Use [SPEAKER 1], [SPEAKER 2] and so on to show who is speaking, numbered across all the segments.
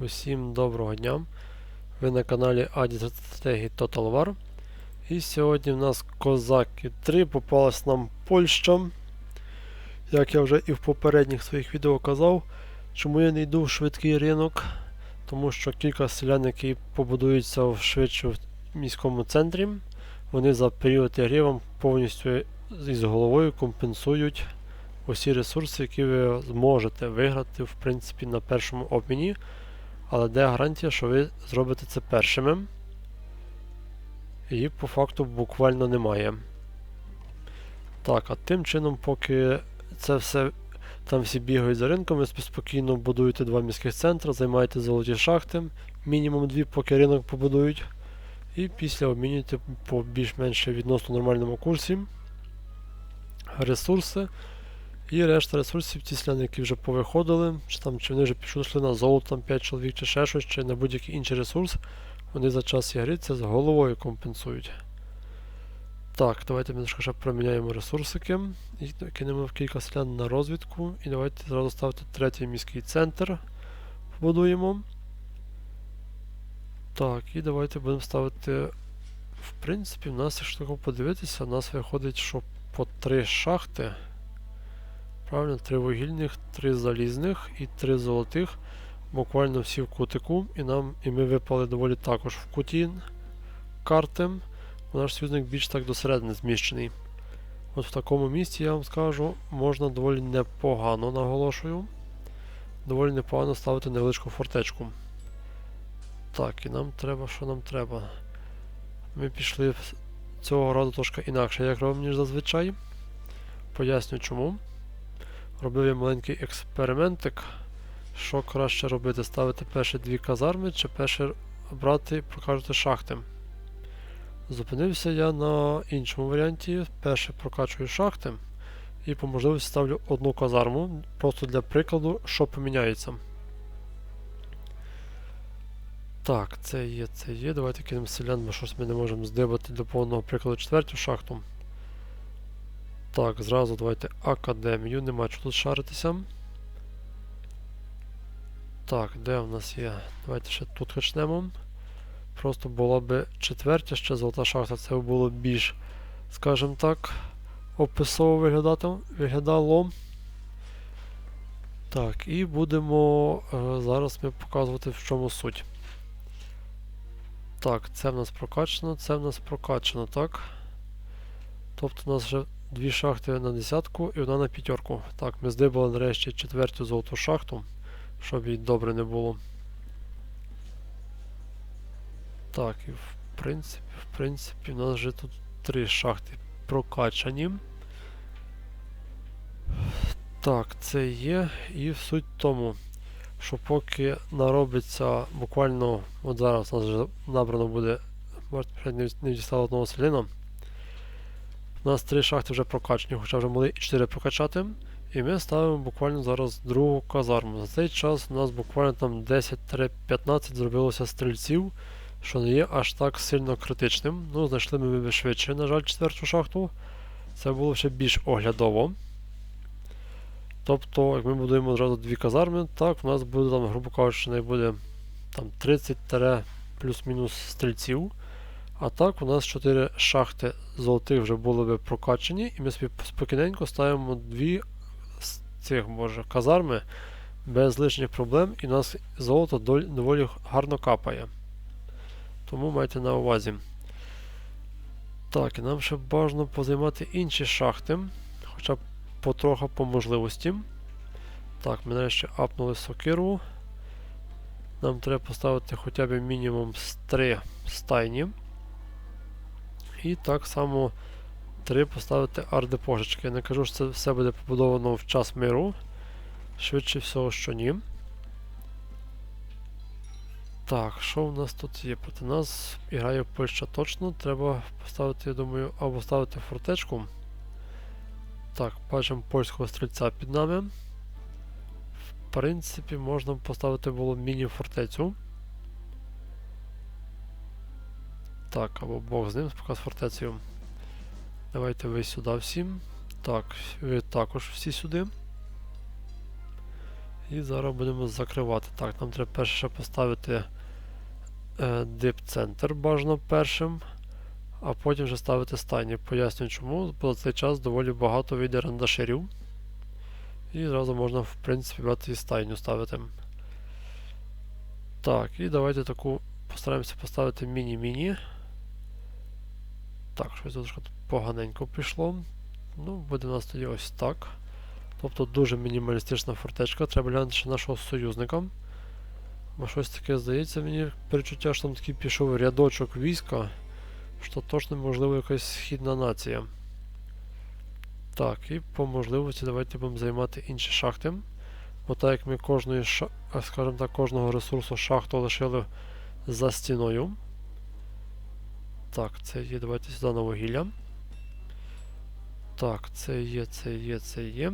[SPEAKER 1] Усім доброго дня. Ви на каналі Аді стратегії Total War. І сьогодні в нас Козаки 3 попалась нам Польща. Як я вже і в попередніх своїх відео казав, чому я не йду в швидкий ринок, тому що кілька селян, які побудуються в швидше в міському центрі, вони за період гри вам повністю із головою компенсують усі ресурси, які ви зможете виграти в принципі на першому обміні. Але де гарантія, що ви зробите це першими? Її по факту буквально немає. Так, а тим чином, поки це все там всі бігають за ринком, ви спокійно будуєте два міських центри, займаєте золоті шахти, мінімум дві, поки ринок побудують. І після обмінюєте по більш-менш відносно нормальному курсі ресурси. І решта ресурсів, ті селяни, які вже повиходили, чи там чи вони вже пішли на золото, там 5 чоловік, чи ще щось, чи на будь-який інший ресурс, вони за час ігри це з головою компенсують. Так, давайте ми ще проміняємо ресурсики. І кинемо в кілька селян на розвідку. І давайте зразу ставити третій міський центр. Побудуємо. Так, і давайте будемо ставити. В принципі, в нас, якщо тако подивитися, у нас виходить, що по три шахти. Правильно, три вугільних, три залізних і три золотих. Буквально всі в кутику. І нам, і ми випали доволі також в куті карти. Бо наш союзник більш так до середини зміщений. От в такому місці, я вам скажу, можна доволі непогано, наголошую. Доволі непогано ставити невеличку фортечку. Так, і нам треба, що нам треба? Ми пішли цього разу трошки інакше, як робимо, ніж зазвичай. Поясню чому. Робив я маленький експериментик. Що краще робити? Ставити перші дві казарми чи перше брати прокачувати шахти. Зупинився я на іншому варіанті. Перше прокачую шахти і по можливості ставлю одну казарму, просто для прикладу, що поміняється. Так, це є, це є. Давайте кинемо селян, бо щось ми не можемо здибати до повного прикладу четверту шахту. Так, зразу давайте академію, нема чого тут шаритися. Так, де в нас є? Давайте ще тут почнемо. Просто була би четвертя ще золота шахта, це було більш, скажімо так, описово виглядати, виглядало. Так, і будемо е, зараз ми показувати в чому суть. Так, це в нас прокачано, це в нас прокачано, так? Тобто у нас вже дві шахти на десятку і одна на п'ятерку. Так, ми здибали нарешті четверту золоту шахту, щоб їй добре не було. Так, і в принципі, в принципі, у нас вже тут три шахти прокачані. Так, це є. І суть в тому, що поки наробиться буквально, от зараз у нас вже набрано буде, може, не дістало одного селіна. У нас три шахти вже прокачані, хоча вже могли і 4 прокачати. І ми ставимо буквально зараз другу казарму. За цей час у нас буквально там 10-15 зробилося стрільців, що не є аж так сильно критичним. Ну, знайшли ми швидше, на жаль, четверту шахту. Це було ще більш оглядово. Тобто, як ми будуємо одразу дві казарми, так, у нас буде там, грубо кажучи, не буде там 30 плюс-мінус стрільців. А так, у нас 4 шахти золотих вже були би прокачені, і ми спокійненько ставимо дві з цих боже, казарми без лишніх проблем, і у нас золото доволі гарно капає. Тому майте на увазі. Так, і нам ще бажано позаймати інші шахти, хоча б потроху по можливості. Так, ми нарешті апнули сокиру. Нам треба поставити хоча б мінімум з 3 стайні. І так само 3 поставити ардепожечки. Я не кажу, що це все буде побудовано в час миру. Швидше всього, що ні. Так, що у нас тут є? Проти нас грає Польща точно. Треба поставити, я думаю, або ставити фортечку. Так, бачимо польського стрільця під нами. В принципі, можна поставити було міні-фортецю. Так, або Бог з ним, поки з фортецею. Давайте ви сюди всі. Так, ви також всі сюди. І зараз будемо закривати. Так, нам треба перше ще поставити е, дип-центр бажано першим, а потім вже ставити стайні. Поясню чому, за цей час доволі багато вийде рандаширів. І зразу можна, в принципі, брати і стайню ставити. Так, і давайте таку постараємося поставити міні-міні. Так, щось тут поганенько пішло. Ну, буде у нас тоді ось так. Тобто дуже мінімалістична фортечка. Треба глянути ще нашого союзника. Бо щось таке здається мені перечуття, що там такий пішов рядочок війська, що точно можливо якась східна нація. Так, і по можливості давайте будемо займати інші шахти. Бо так як ми кожної скажімо так, кожного ресурсу шахту лишили за стіною. Так, це є. Давайте сюди на вугілля. Так, це є, це є, це є.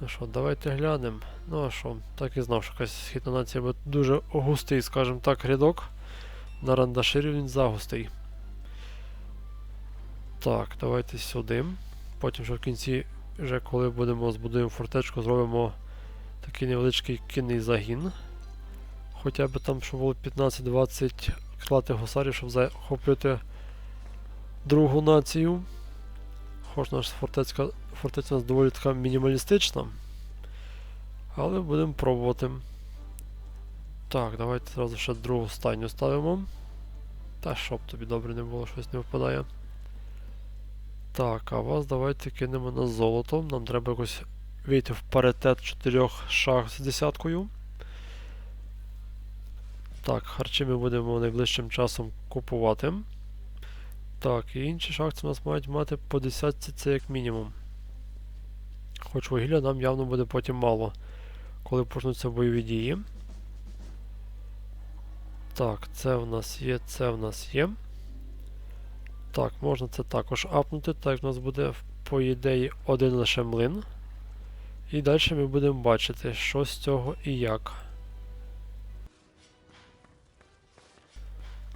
[SPEAKER 1] Ну що, давайте глянемо. Ну а що, так і знав, що якась східна нація буде дуже густий, скажімо так, рядок. На рандаширі він загустий. Так, давайте сюди. Потім вже в кінці, вже коли будемо збудуємо фортечку, зробимо такий невеличкий кінний загін. Хоча б там, щоб було 15-20 крилатих гусарів, щоб захоплювати другу націю. Хоч наша фортецька, фортеця у нас доволі така мінімалістична. Але будемо пробувати. Так, давайте зразу ще другу стайню ставимо. Та щоб тобі добре не було, щось не впадає. Так, а вас давайте кинемо на золото. Нам треба якось вийти в паритет чотирьох шах з десяткою. Так, харчі ми будемо найближчим часом купувати. Так, і інші шахти у нас мають мати по десятці це як мінімум. Хоч вугілля нам явно буде потім мало, коли почнуться бойові дії. Так, це в нас є, це в нас є. Так, можна це також апнути, так в нас буде, по ідеї, один лише млин. І далі ми будемо бачити, що з цього і як.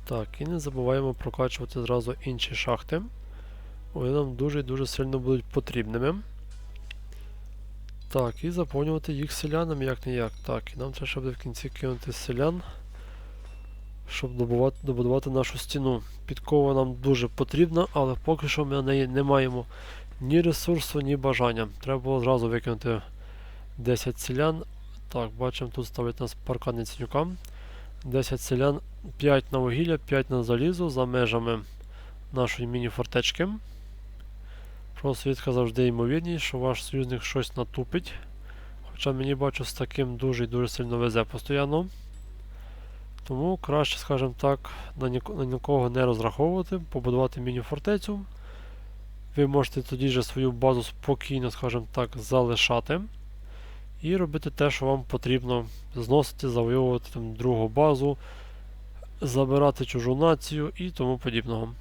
[SPEAKER 1] Так, і не забуваємо прокачувати зразу інші шахти. Вони нам дуже дуже сильно будуть потрібними. Так, і заповнювати їх селянами як не як. Так, і нам треба ще буде в кінці кинути селян, щоб добувати, добудувати нашу стіну. Підкова нам дуже потрібна, але поки що ми на неї не маємо ні ресурсу, ні бажання. Треба було зразу викинути 10 селян. Так, бачимо, тут ставить нас паркани цінюкам. 10 селян, 5 на вугілля, 5 на залізо за межами нашої міні-фортечки. Просвідка завжди ймовірність, що ваш союзник щось натупить. Хоча мені бачу з таким дуже і дуже сильно везе постійно. Тому краще, скажімо так, на, ні, на нікого не розраховувати, побудувати міні-фортецю. Ви можете тоді же свою базу спокійно, скажімо так, залишати. І робити те, що вам потрібно. Зносити, завойовувати там, другу базу, забирати чужу націю і тому подібного.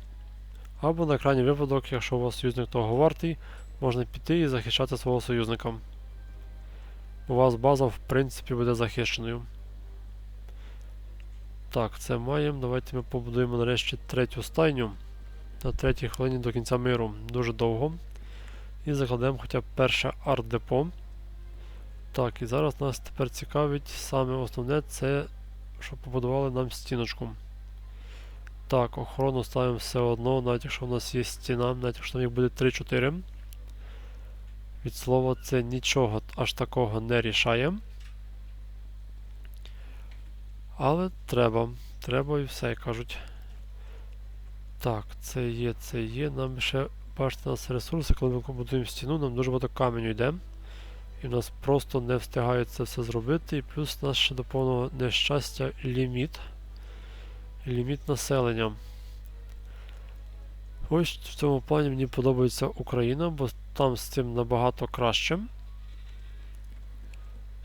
[SPEAKER 1] Або на крайній випадок, якщо у вас союзник того вартий, можна піти і захищати свого союзника. У вас база, в принципі, буде захищеною. Так, це маємо. Давайте ми побудуємо нарешті третю стайню. На третій хвилині до кінця миру. Дуже довго. І закладемо хоча б перше арт-депо. Так, і зараз нас тепер цікавить саме основне це, щоб побудували нам стіночку. Так, охорону ставимо все одно, навіть якщо в нас є стіна, навіть якщо там їх буде 3-4. Від слова, це нічого аж такого не рішає. Але треба. Треба і все, як кажуть. Так, це є, це є. Нам ще, бачите, у нас ресурси, коли ми будуємо стіну, нам дуже багато каменю йде. І в нас просто не встигають це все зробити. І плюс у нас ще до повного нещастя ліміт. Ліміт населення. Ось в цьому плані мені подобається Україна, бо там з цим набагато краще.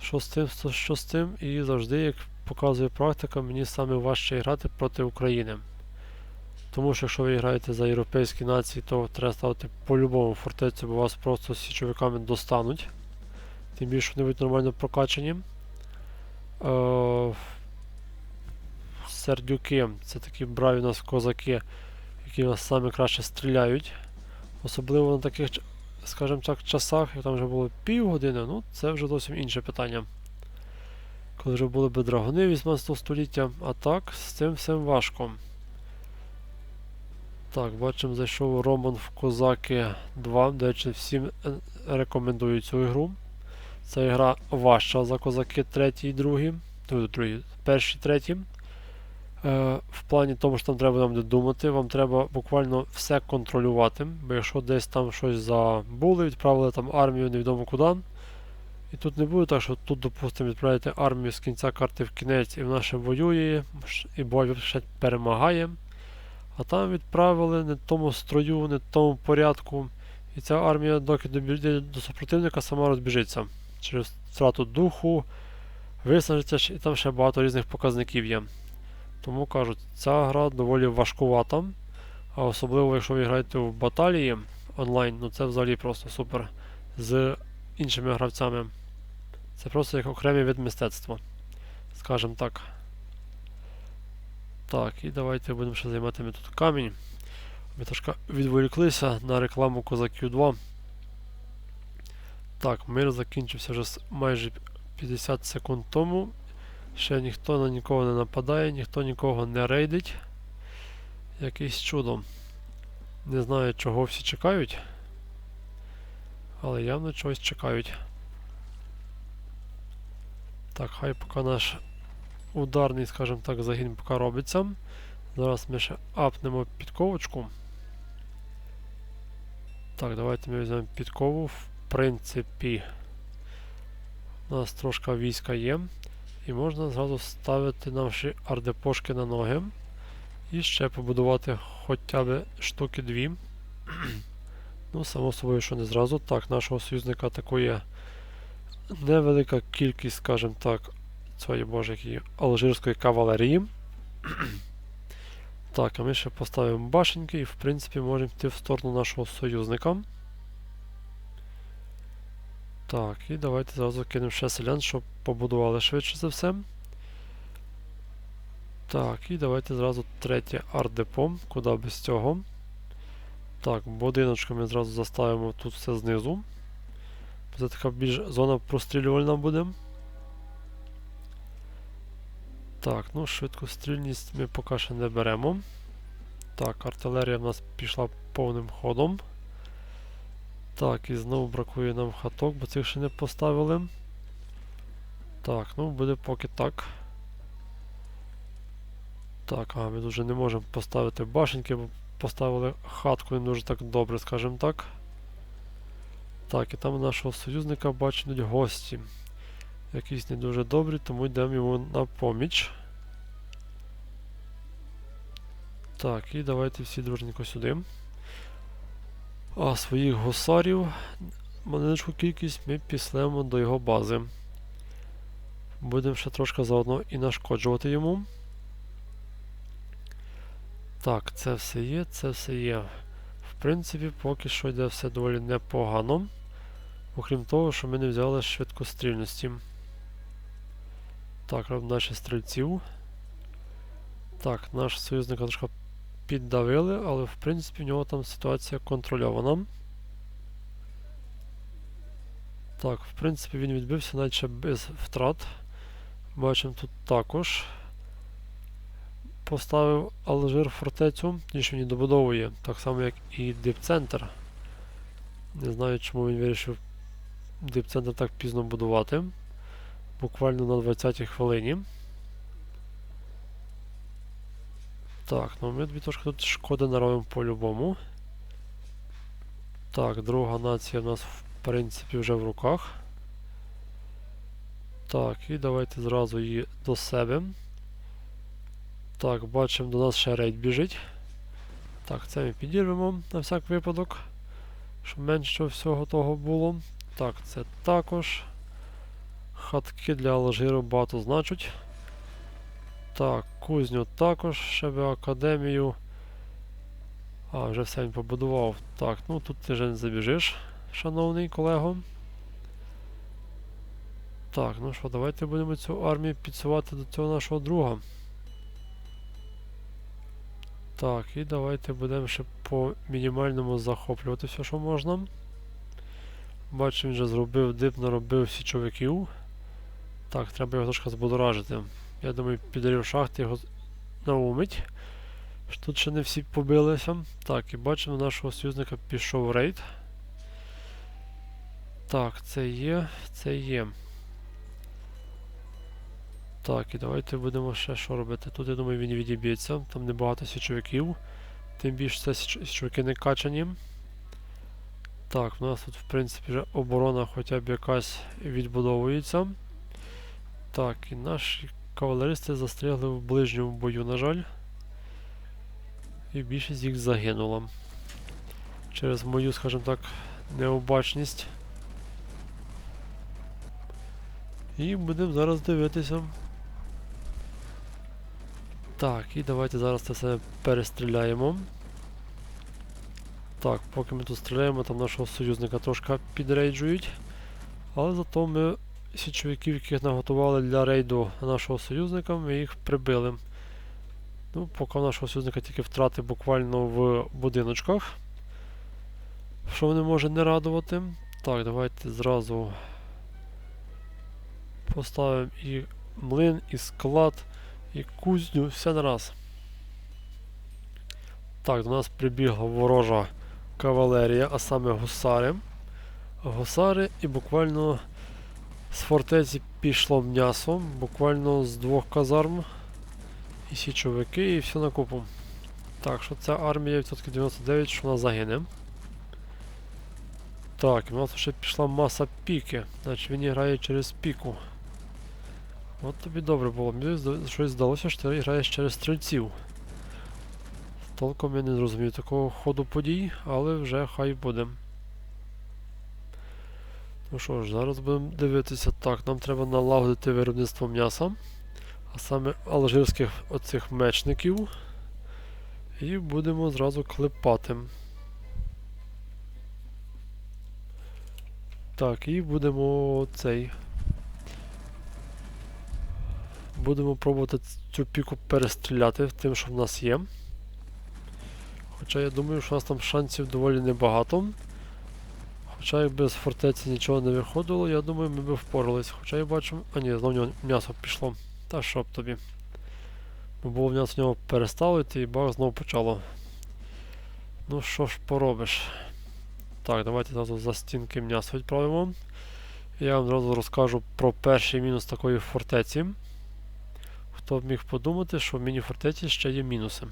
[SPEAKER 1] Що з тим, що, з тим, і завжди, як показує практика, мені саме важче грати проти України. Тому що якщо ви граєте за європейські нації, то треба ставити по-любому фортецю, бо вас просто січовиками достануть. Тим більше вони будуть нормально прокачані. Е, сердюки це такі браві у нас козаки, які нас саме краще стріляють. Особливо на таких, скажімо так, часах, як там вже було півгодини, ну це вже зовсім інше питання. коли вже були б драгуни 18 століття, а так, з цим всім важко. Так, бачимо, зайшов Роман в Козаки 2. До речі, всім е, рекомендую цю ігру. Ця гра важча за Козаки 3 і 2. Ну, другі, перші, треті. Е, в плані тому, що там треба нам думати, вам треба буквально все контролювати. Бо якщо десь там щось забули, відправили там армію невідомо куди. І тут не буде так, що тут, допустимо, відправляєте армію з кінця карти в кінець і вона ще воює, і бой ще перемагає. А там відправили не тому строю, не тому порядку. І ця армія, доки добіжить до супротивника, сама розбіжиться. Через втрату духу, виснажиться, і там ще багато різних показників є. Тому кажуть, ця гра доволі важкувата. А особливо, якщо ви граєте в баталії онлайн, ну це взагалі просто супер. З іншими гравцями. Це просто як окремий вид мистецтва. Скажем так. Так, і давайте будемо ще займати тут камінь. Ми трошки відволіклися на рекламу Козаків 2. Так, мир закінчився вже майже 50 секунд тому. Ще ніхто на нікого не нападає, ніхто нікого не рейдить. Якийсь чудо. Не знаю, чого всі чекають. Але явно чогось чекають. Так, хай поки наш ударний, скажімо так, загін поки робиться. Зараз ми ще апнемо підковочку. Так, давайте ми візьмемо підкову. Принципі, у нас трошки війська є. І можна зразу ставити наші ардепошки на ноги. І ще побудувати хоча б штуки дві. ну, само собою, що не зразу. Так, нашого союзника атакує невелика кількість, скажімо так, цієї які алжирської кавалерії. так, а ми ще поставимо башеньки і в принципі можемо йти в сторону нашого союзника. Так, і давайте зразу кинемо ще селян, щоб побудували швидше за все. Так, і давайте зразу третє ардепо, куди без цього. Так, будиночками зразу заставимо тут все знизу. Це така більш зона прострілювальна буде. Так, ну швидкострільність ми поки що не беремо. Так, артилерія в нас пішла повним ходом. Так, і знову бракує нам хаток, бо цих ще не поставили. Так, ну буде поки так. Так, а ми вже не можемо поставити башеньки, бо поставили хатку не дуже так добре, скажімо так. Так, і там у нашого союзника бачать гості. Якісь не дуже добрі, тому йдемо йому на поміч. Так, і давайте всі дружненько сюди. Своїх гусарів, маленьку кількість, ми післемо до його бази. Будемо ще трошки заодно і нашкоджувати йому. Так, це все є, це все є. В принципі, поки що йде все доволі непогано. Окрім того, що ми не взяли швидкострільності. Так, робимо наші стрільців. Так, наш союзник трошки піддавили, але в принципі в нього там ситуація контрольована. Так, в принципі він відбився навіть без втрат. Бачимо тут також. Поставив Алжир фортецю, ніж він добудовує, так само як і дипцентр. Не знаю, чому він вирішив дипцентр так пізно будувати. Буквально на 20-й хвилині. Так, ну ми тобі трошки тут шкоди наробимо по-любому. Так, друга нація в нас в принципі вже в руках. Так, і давайте зразу її до себе. Так, бачимо, до нас ще рейд біжить. Так, це ми підірвемо на всяк випадок. Щоб менше всього того було. Так, це також. Хатки для Алжиру багато значуть. Так, кузню також, ще би академію. А, вже все він побудував. Так, ну тут ти вже не забіжиш, шановний колего. Так, ну що, давайте будемо цю армію підсувати до цього нашого друга. Так, і давайте будемо ще по мінімальному захоплювати все, що можна. Бачимо, він вже зробив дип, наробив січовиків. Так, треба його трошки збудоражити. Я думаю, підрив шахти його наумить. Тут ще не всі побилися. Так, і бачимо, нашого союзника пішов рейд. Так, це є, це є. Так, і давайте будемо ще що робити. Тут, я думаю, він відіб'ється. Там небагато січовиків. Тим більше це січ- січовики не качані. Так, в нас тут, в принципі, вже оборона хоча б якась відбудовується. Так, і наші кавалеристи застрягли в ближньому бою, на жаль. І більшість їх загинула. Через мою, скажімо так, необачність. І будемо зараз дивитися. Так, і давайте зараз це все перестріляємо. Так, поки ми тут стріляємо, там нашого союзника трошки підрейджують. Але зато ми січовиків, яких наготували для рейду нашого союзника, ми їх прибили. Ну, поки у нашого союзника тільки втрати буквально в будиночках. Що не може не радувати. Так, давайте зразу поставимо і млин, і склад, і кузню, все на раз. Так, до нас прибігла ворожа кавалерія, а саме гусари. Гусари і буквально з фортеці пішло м'ясо, буквально з двох казарм. І січовики, і все на купу. Так, що ця армія відсотків 99, що вона загине. Так, в нас ще пішла маса піки. Значить він грає через піку. От тобі добре було. Мені щось здалося, що ти граєш через стрільців. Толком я не зрозумів такого ходу подій, але вже хай буде. Ну що ж, зараз будемо дивитися. Так, нам треба налагодити виробництво м'яса, а саме алжирських оцих мечників. І будемо зразу клепати. Так, і будемо цей. Будемо пробувати цю піку перестріляти тим, що в нас є. Хоча я думаю, що у нас там шансів доволі небагато. Хоча якби з фортеці нічого не виходило, я думаю, ми б впорались. Хоча я бачу. А ні, знову в нього м'ясо пішло. Та що б тобі. Бо було м'ясо в нього перестало йти і баг знову почало. Ну що ж поробиш. Так, давайте зразу за стінки м'ясо відправимо. Я вам зразу розкажу про перший мінус такої фортеці. Хто б міг подумати, що в міні-фортеці ще є мінуси.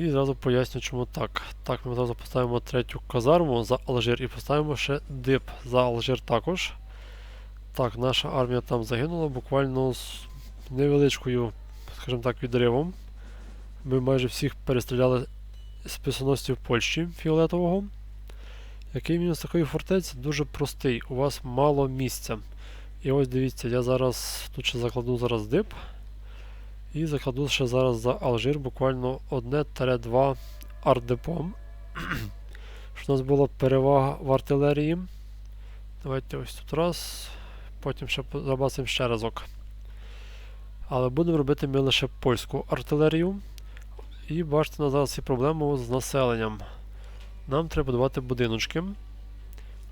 [SPEAKER 1] І зразу поясню, чому так. Так, ми зразу поставимо третю казарму за Алжир і поставимо ще дип за Алжир також. Так, наша армія там загинула буквально з невеличкою, скажімо так, відривом. Ми майже всіх перестріляли з писоносців Польщі фіолетового. Який мінус такої фортеці? Дуже простий. У вас мало місця. І ось дивіться, я зараз тут ще закладу зараз дип. І закладу ще зараз за Алжир буквально одне-два ардепом. Щоб у нас була перевага в артилерії. Давайте ось тут раз. Потім ще забасимо ще разок. Але будемо робити ми лише польську артилерію. І бачите, у нас зараз є проблема з населенням. Нам треба будувати будиночки.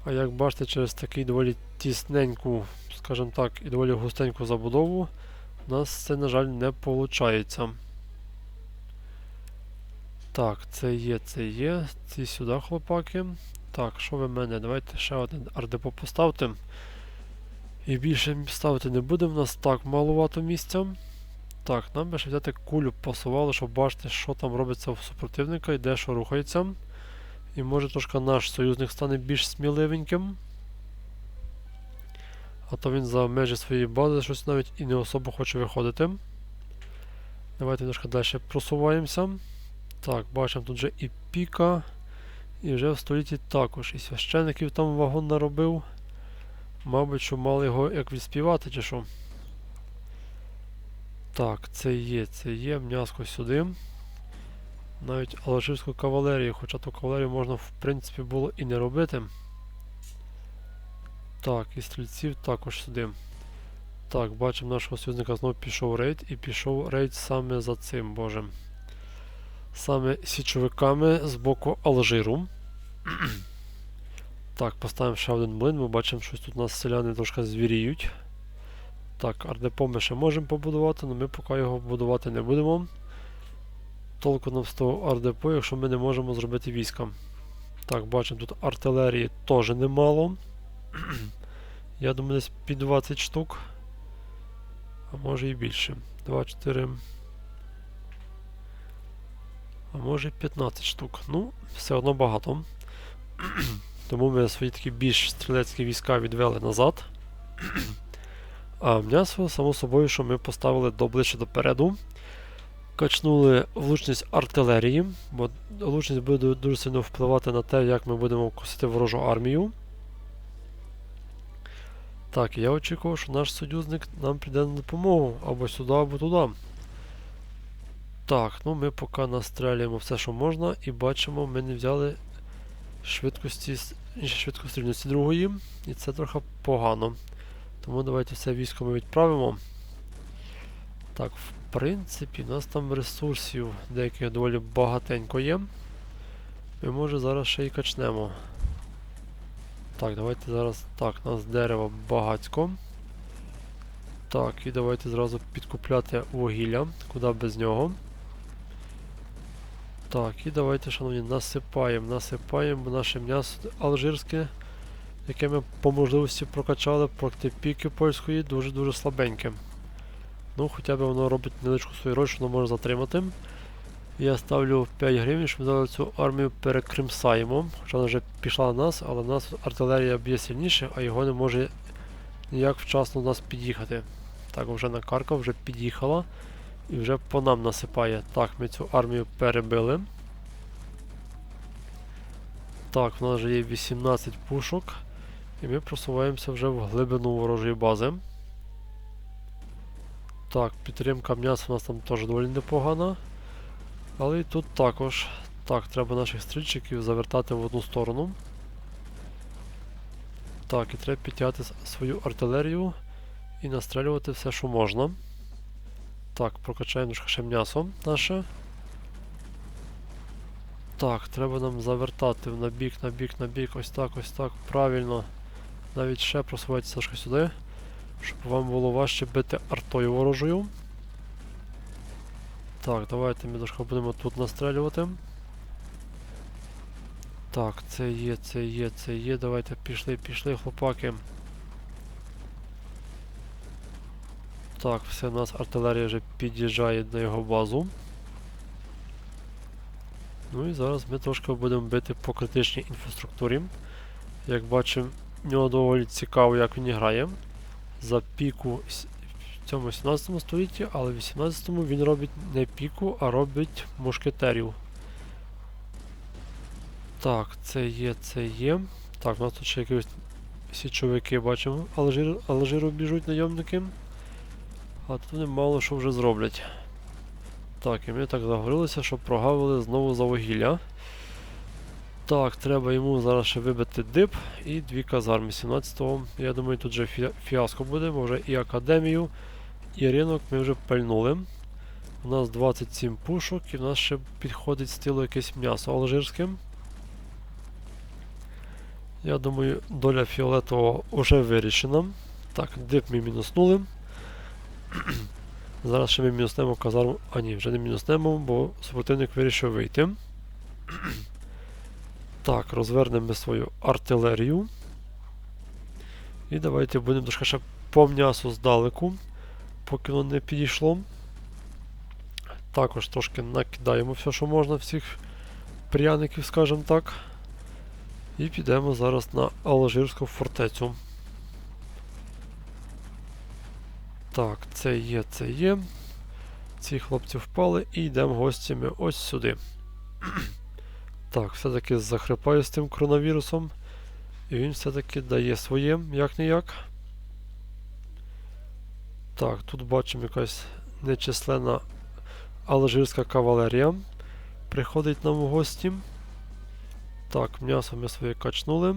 [SPEAKER 1] А як бачите, через такий доволі тісненьку, скажімо так, і доволі густеньку забудову, у нас це, на жаль, не виходить. Так, це є, це є. Ці сюди хлопаки. Так, що ви в мене? Давайте ще один ардепо поставте. І більше ставити не будемо, у нас так маловато місця. Так, нам би ще взяти кулю пасувало, щоб бачити, що там робиться у супротивника і де що рухається. І може трошки наш союзник стане більш сміливеньким. А то він за межі своєї бази щось навіть і не особо хоче виходити. Давайте трошки далі просуваємося. Так, бачимо тут вже і піка. І вже в столітті також. І священиків там вагон наробив. Мабуть, що мали його як відспівати чи що. Так, це є, це є, м'яско сюди. Навіть алжирську кавалерію, хоча ту кавалерію можна в принципі було і не робити. Так, і стрільців також сюди. Так, бачимо нашого союзника знову пішов рейд і пішов рейд саме за цим, боже. Саме січовиками з боку Алжиру. Так, поставимо ще один млин. Ми бачимо, що тут у нас селяни трошки звіріють. Так, ардепо ми ще можемо побудувати, але ми поки його будувати не будемо. Толку нам з того ардепо, якщо ми не можемо зробити війська. Так, бачимо, тут артилерії теж немало. Я думаю, десь під 20 штук. А може і більше. 2, 4. А може і 15 штук. Ну, все одно багато. Тому ми свої такі більш стрілецькі війська відвели назад. А м'ясо, само собою, що ми поставили доближче допереду. Качнули влучність артилерії, бо влучність буде дуже сильно впливати на те, як ми будемо косити ворожу армію. Так, я очікував, що наш союзник нам прийде на допомогу або сюди, або туди. Так, ну ми поки настрелюємо все, що можна, і бачимо, ми не взяли швидкості, швидкострільності другої, і це трохи погано. Тому давайте все військо ми відправимо. Так, в принципі, у нас там ресурсів деяких доволі багатенько є. Ми може зараз ще й качнемо. Так, давайте зараз. Так, у нас дерева багатько. Так, і давайте зразу підкупляти вугілля, куди без нього. Так, і давайте, шановні, насипаємо, насипаємо наше м'ясо алжирське, яке ми по можливості прокачали проти піки польської, дуже-дуже слабеньке. Ну, хоча б воно робить невеличку свою роль, що воно може затримати. Я ставлю 5 гривень, щоб зараз цю армію перекримсаємо. Хоча вона вже пішла на нас, але в нас артилерія б'є сильніше, а його не може ніяк вчасно до нас під'їхати. Так, вже на Карков вже під'їхала. І вже по нам насипає. Так, ми цю армію перебили. Так, в нас вже є 18 пушок. І ми просуваємося вже в глибину ворожої бази. Так, підтримка м'яса у нас там теж доволі непогана. Але і тут також. Так, треба наших стрільчиків завертати в одну сторону. Так, і треба підтягати свою артилерію і настрелювати все, що можна. Так, прокачаємо ще м'ясо наше. Так, треба нам завертати на бік, на бік, на бік, ось так, ось так, правильно. Навіть ще просувайтеся сюди, щоб вам було важче бити артою ворожою. Так, давайте ми трошки будемо тут настрелювати. Так, це є, це є, це є. Давайте пішли, пішли, хлопаки. Так, все, у нас артилерія вже під'їжджає на його базу. Ну і зараз ми трошки будемо бити по критичній інфраструктурі. Як бачимо, в нього доволі цікаво, як він грає. За піку в цьому 17 столітті, але в 18-му він робить не піку, а робить мушкетерів. Так, це є, це є. Так, у нас тут ще якісь січовики бачимо. Алжир, Алжиру біжуть найомники. А тут вони мало що вже зроблять. Так, і ми так заговорилися, що прогавили знову за вугілля. Так, треба йому зараз ще вибити дип і дві казарми 17-го. Я думаю, тут вже фі- фіаско буде, бо вже і академію, і ринок ми вже пальнули. У нас 27 пушок і в нас ще підходить з тилу якесь м'ясо алжирське. Я думаю, доля фіолетового вже вирішена. Так, дип ми мінуснули. Зараз ще ми мінуснемо казарму. А ні, вже не мінуснемо, бо супротивник вирішив вийти. Так, розвернемо свою артилерію. І давайте будемо трошки ще по м'ясу здалеку, поки воно не підійшло. Також трошки накидаємо все, що можна, всіх пряників, скажімо так. І підемо зараз на Алжирську фортецю. Так, це є, це є. Ці хлопці впали і йдемо гостями ось сюди. так, все-таки захрипаю з тим коронавірусом. І він все-таки дає своє, як не як. Так, тут бачимо якась нечисленна алжирська кавалерія. Приходить нам в гості. Так, м'ясо ми своє качнули.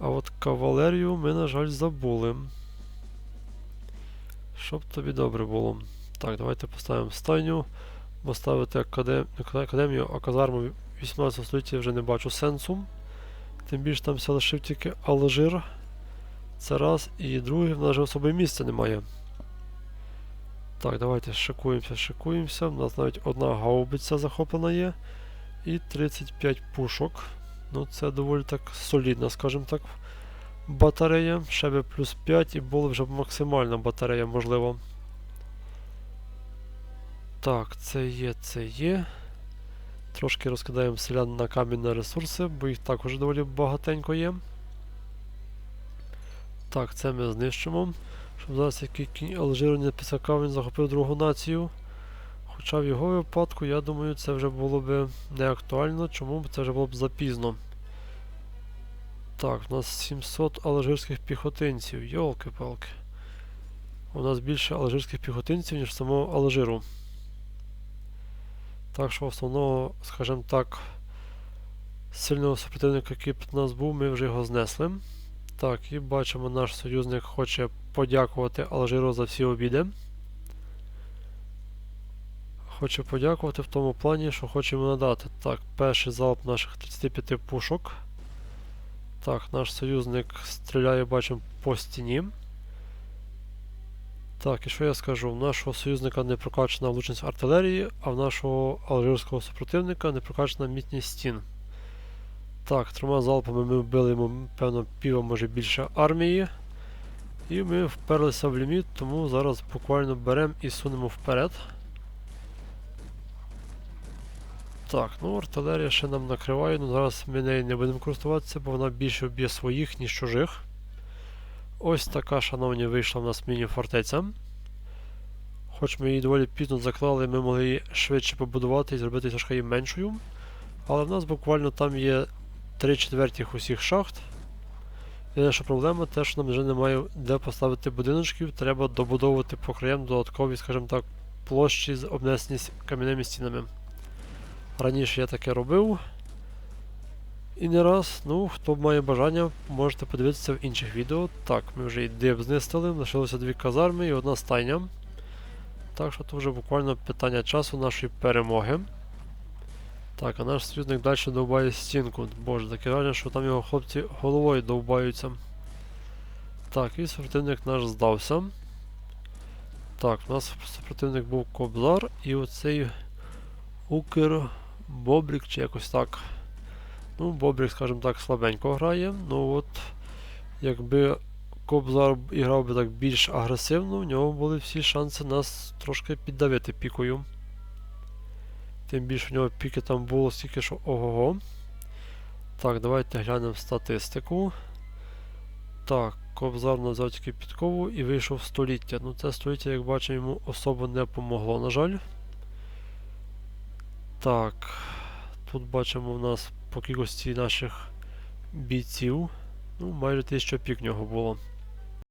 [SPEAKER 1] А от кавалерію ми, на жаль, забули. Щоб тобі добре було. Так, давайте поставимо стайню. Бо ставити академ... академію, а казарму 18 століття вже не бачу сенсу. Тим більше там все лишив тільки Алжир. Це раз. І другий, в нас же особи місця немає. Так, давайте шикуємося, шикуємося. У нас навіть одна гаубиця захоплена є. І 35 пушок. Ну, це доволі так солідна, скажімо так, батарея. Ще би плюс 5 і була вже максимальна батарея, можливо. Так, це є, це є. Трошки розкидаємо селян на камінні ресурси, бо їх також доволі багатенько є. Так, це ми знищимо. Щоб зараз який кінь Алжиру не писакав, він захопив другу націю. Хоча в його випадку, я думаю, це вже було б не актуально. Чому? Бо це вже було б запізно. Так, у нас 700 алжирських піхотинців. Йолки-палки. У нас більше алжирських піхотинців, ніж самого Алжиру. Так що основного, скажімо так, сильного супротивника, який під нас був, ми вже його знесли. Так, і бачимо, наш союзник хоче подякувати Алжиру за всі обіди. Хоче подякувати в тому плані, що хоче йому надати. Так, перший залп наших 35 пушок. Так, наш союзник стріляє, бачимо, по стіні. Так, і що я скажу? В нашого союзника не прокачана влучність артилерії, а в нашого алжирського супротивника не прокачана міцність стін. Так, трьома залпами ми вбили йому, певно, пів, може більше армії. І ми вперлися в ліміт, тому зараз буквально беремо і сунемо вперед. Так, ну артилерія ще нам накриває, ну зараз ми нею не будемо користуватися, бо вона більше вб'є своїх, ніж чужих. Ось така, шановні, вийшла в нас міні-фортеця. Хоч ми її доволі пізно заклали, ми могли її швидше побудувати і зробити трошки її меншою. Але в нас буквально там є 3 четвертіх усіх шахт. Що проблема, те, що нам вже немає де поставити будиночків, треба добудовувати по краям додаткові, скажімо так, площі з обнесені кам'яними стінами. Раніше я таке робив. І не раз, ну, хто має бажання, можете подивитися в інших відео. Так, ми вже і диб знистили, лишилося дві казарми і одна стайня. Так що це вже буквально питання часу нашої перемоги. Так, а наш союзник далі довбає стінку. Боже, таке враження, що там його хлопці головою довбаються. Так, і супротивник наш здався. Так, у нас супротивник був Кобзар і оцей Укр Бобрік чи якось так. Ну, Бобрік, скажімо так, слабенько грає. Ну от, якби Кобзар б- грав би так більш агресивно, в нього були всі шанси нас трошки піддавити пікою. Тим більше в нього піки там було стільки, що ого-го. Так, давайте глянемо статистику. Так, Кобзар назвав тільки підкову і вийшов століття. Ну, це століття, як бачимо, йому особо не помогло, на жаль. Так, тут бачимо в нас по кількості наших бійців. Ну, майже 1000 пік в нього було.